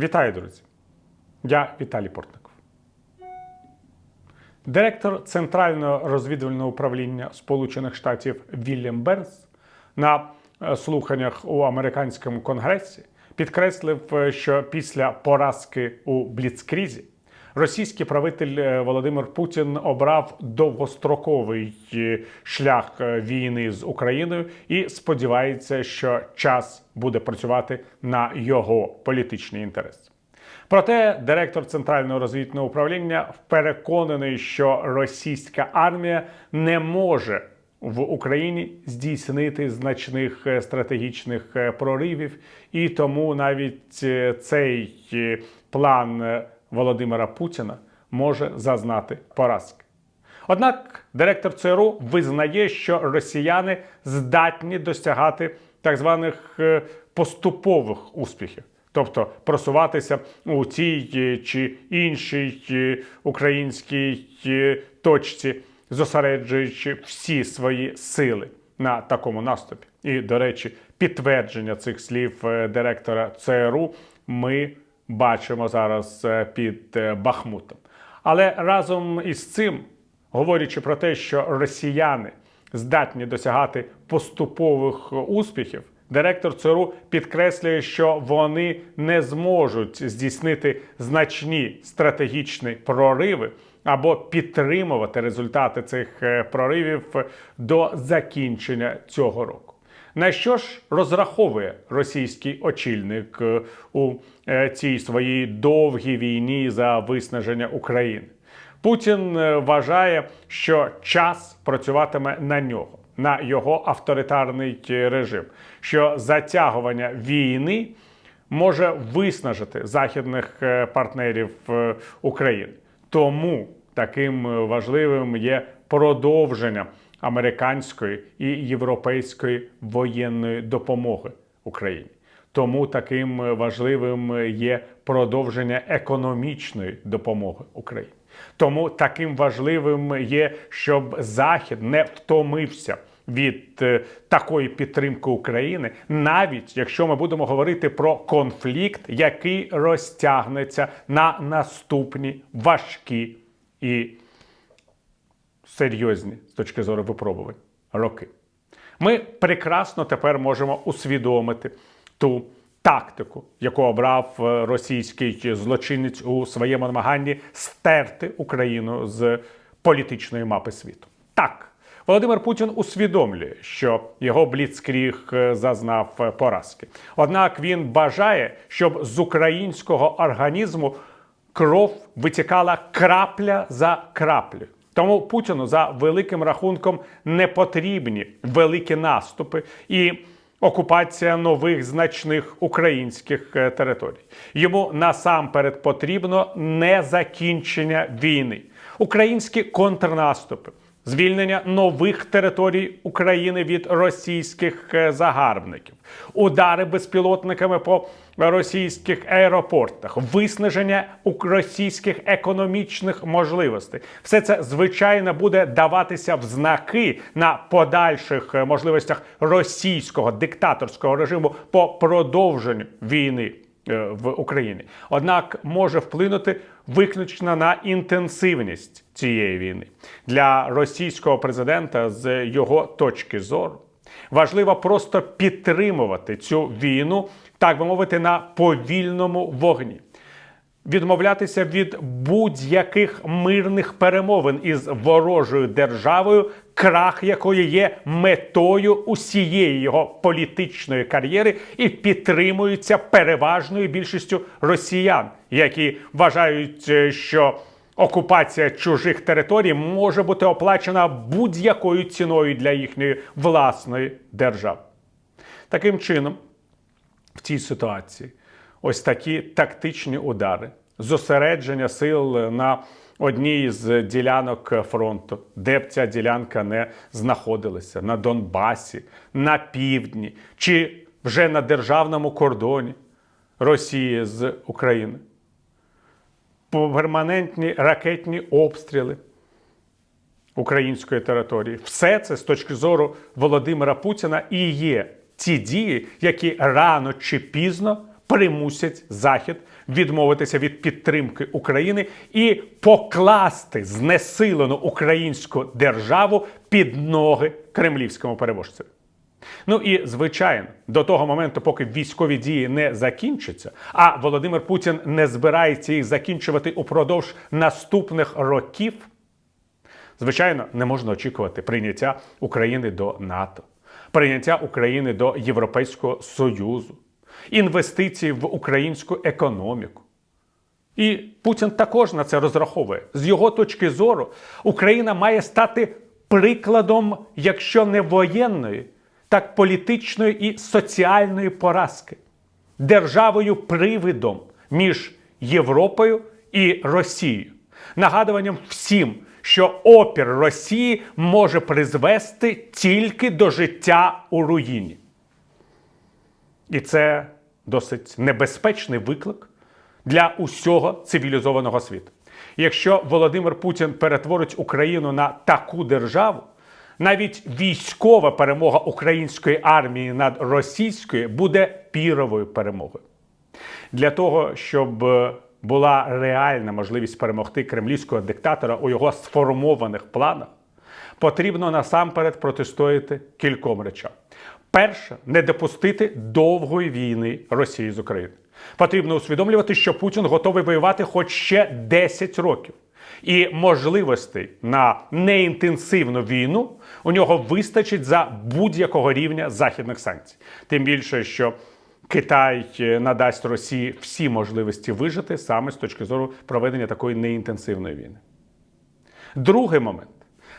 Вітаю, друзі! Я Віталій Портников. Директор Центрального розвідувального управління Сполучених Штатів Вільям Бернс на е, слуханнях у американському конгресі підкреслив, е, що після поразки у Бліцкрізі російський правитель е, Володимир Путін обрав довгостроковий е, шлях е, війни з Україною і сподівається, що час буде працювати на його політичний інтерес. Проте директор центрального розвідного управління переконаний, що російська армія не може в Україні здійснити значних стратегічних проривів, і тому навіть цей план Володимира Путіна може зазнати поразки. Однак директор ЦРУ визнає, що росіяни здатні досягати так званих е, поступових успіхів, тобто просуватися у тій е, чи іншій е, українській точці, зосереджуючи всі свої сили на такому наступі. І, до речі, підтвердження цих слів директора ЦРУ ми бачимо зараз е, під е, Бахмутом. Але разом із цим, говорячи про те, що росіяни здатні досягати поступових успіхів, директор ЦРУ підкреслює, що вони не зможуть здійснити значні стратегічні прориви або підтримувати результати цих е, проривів до закінчення цього року. На що ж розраховує російський очільник е, у е, цій своїй довгій війні за виснаження України? Путін е, вважає, що час працюватиме на нього, на його авторитарний режим, що затягування війни може виснажити західних партнерів України. Тому таким важливим є продовження американської і європейської воєнної допомоги Україні. Тому таким е, важливим є продовження економічної допомоги Україні. Тому таким важливим є, щоб Захід не втомився від е, такої підтримки України, навіть якщо ми будемо говорити про конфлікт, який розтягнеться на наступні важкі і серйозні з точки зору випробувань роки. Ми прекрасно тепер можемо усвідомити ту тактику, яку обрав е, російський злочинець у своєму намаганні стерти Україну з політичної мапи світу. Так. Володимир Путін усвідомлює, що його бліцкріг е, зазнав е, поразки. Однак він бажає, щоб з українського організму кров витікала крапля за краплею. Тому Путіну за великим рахунком не потрібні великі наступи і окупація нових значних українських е, територій. Йому насамперед потрібно не закінчення війни, українські контрнаступи. Звільнення нових територій України від російських е, загарбників, удари безпілотниками по російських аеропортах, виснаження російських економічних можливостей. Все це звичайно буде даватися в знаки на подальших е, можливостях російського диктаторського режиму по продовженню війни в Україні. Однак може вплинути виключно на інтенсивність цієї війни для російського президента з його точки зору. Важливо просто підтримувати цю війну, так би мовити, на повільному вогні відмовлятися від будь-яких мирних перемовин із ворожою державою, крах якої є метою усієї його політичної кар'єри і підтримується переважною більшістю росіян, які вважають, е, що окупація чужих територій може бути оплачена будь-якою ціною для їхньої власної держави. Таким чином, в цій ситуації ось такі тактичні удари, зосередження сил на одній з ділянок фронту, де б ця ділянка не знаходилася, на Донбасі, на півдні чи вже на державному кордоні Росії з України. Перманентні ракетні обстріли української території. Все це з точки зору Володимира Путіна і є ті дії, які рано чи пізно примусять Захід відмовитися від підтримки України і покласти знесилену українську державу під ноги кремлівському переможцю. Ну і звичайно, до того моменту, поки військові дії не закінчаться, а Володимир Путін не збирається їх закінчувати упродовж наступних років. Звичайно, не можна очікувати прийняття України до НАТО, прийняття України до Європейського Союзу, інвестицій в українську економіку. І Путін також на це розраховує. З його точки зору, Україна має стати прикладом, якщо не воєнної, так політичної і соціальної поразки, державою привидом між Європою і Росією, нагадуванням всім, що опір Росії може призвести тільки до життя у руїні. І це досить небезпечний виклик для усього цивілізованого світу. Якщо Володимир Путін перетворить Україну на таку державу, навіть військова перемога української армії над російською буде піровою перемогою. Для того, щоб е, була реальна можливість перемогти кремлівського диктатора у його сформованих планах, потрібно насамперед протистояти кільком речам. Перше, не допустити довгої війни Росії з Україною. Потрібно усвідомлювати, що Путін готовий воювати хоч ще 10 років. І можливостей на неінтенсивну війну у нього вистачить за будь-якого рівня західних санкцій. Тим більше, що Китай е, надасть Росії всі можливості вижити саме з точки зору проведення такої неінтенсивної війни. Другий момент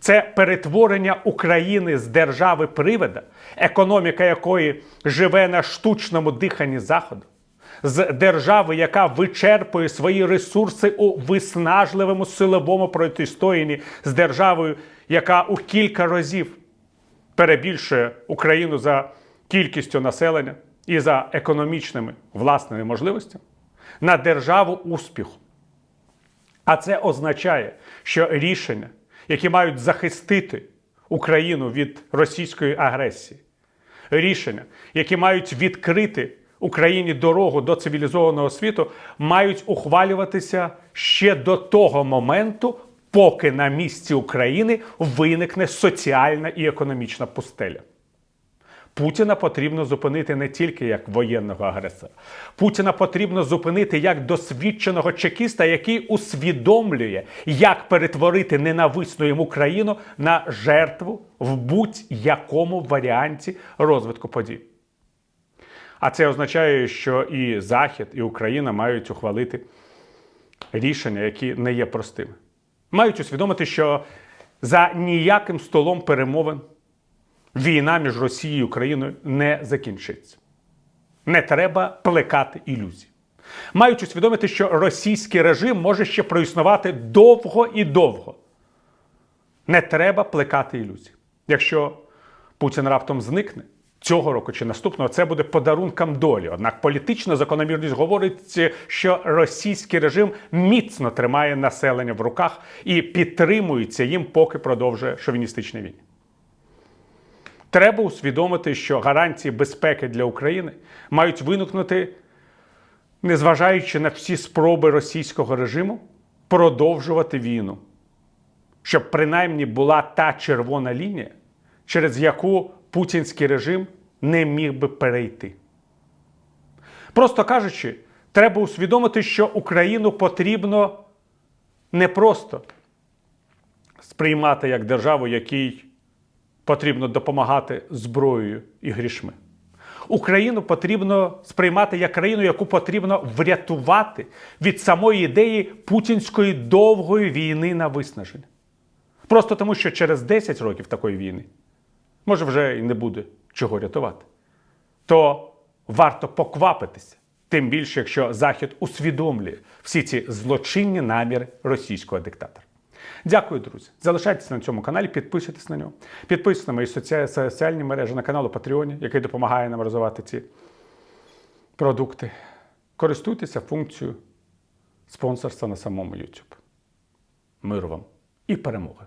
це перетворення України з держави привида, економіка якої живе на штучному диханні Заходу, з держави, яка вичерпує свої ресурси у виснажливому силовому протистоянні з державою, яка у кілька разів перебільшує Україну за кількістю населення і за економічними власними можливостями, на державу успіху. А це означає, що рішення, які мають захистити Україну від російської агресії, рішення, які мають відкрити Україні дорогу до цивілізованого світу, мають ухвалюватися ще до того моменту, поки на місці України виникне соціальна і економічна пустеля. Путіна потрібно зупинити не тільки як воєнного агресора. Путіна потрібно зупинити як досвідченого чекіста, який усвідомлює, як перетворити ненависну йому країну на жертву в будь-якому варіанті розвитку подій. А це означає, що і Захід, і Україна мають ухвалити рішення, які не є простими. Мають усвідомити, що за ніяким столом перемовин війна між Росією і Україною не закінчиться. Не треба плекати ілюзій. Мають усвідомити, що російський режим може ще проіснувати довго і довго. Не треба плекати ілюзій. Якщо Путін раптом зникне цього року чи наступного, це буде подарунком долі. Однак політична закономірність говорить, що російський режим міцно тримає населення в руках і підтримується їм, поки продовжує шовіністичні війни. Треба усвідомити, що гарантії безпеки для України мають виникнути, незважаючи на всі спроби російського режиму продовжувати війну, щоб принаймні була та червона лінія, через яку путінський режим не міг би перейти. Просто кажучи, треба усвідомити, що Україну потрібно не просто сприймати як державу, якій потрібно допомагати зброєю і грішми. Україну потрібно сприймати як країну, яку потрібно врятувати від самої ідеї путінської довгої війни на виснаження. Просто тому, що через 10 років такої війни може вже і не буде чого рятувати. То варто поквапитися, тим більше, якщо Захід усвідомлює всі ці злочинні наміри російського диктатора. Дякую, друзі. Залишайтесь на цьому каналі, підписуйтесь на нього. Підписуйтесь на мої соціальні мережі на канал у Патреоні, який допомагає нам розвивати ці продукти. Користуйтеся функцією спонсорства на самому YouTube. Миру вам і перемоги!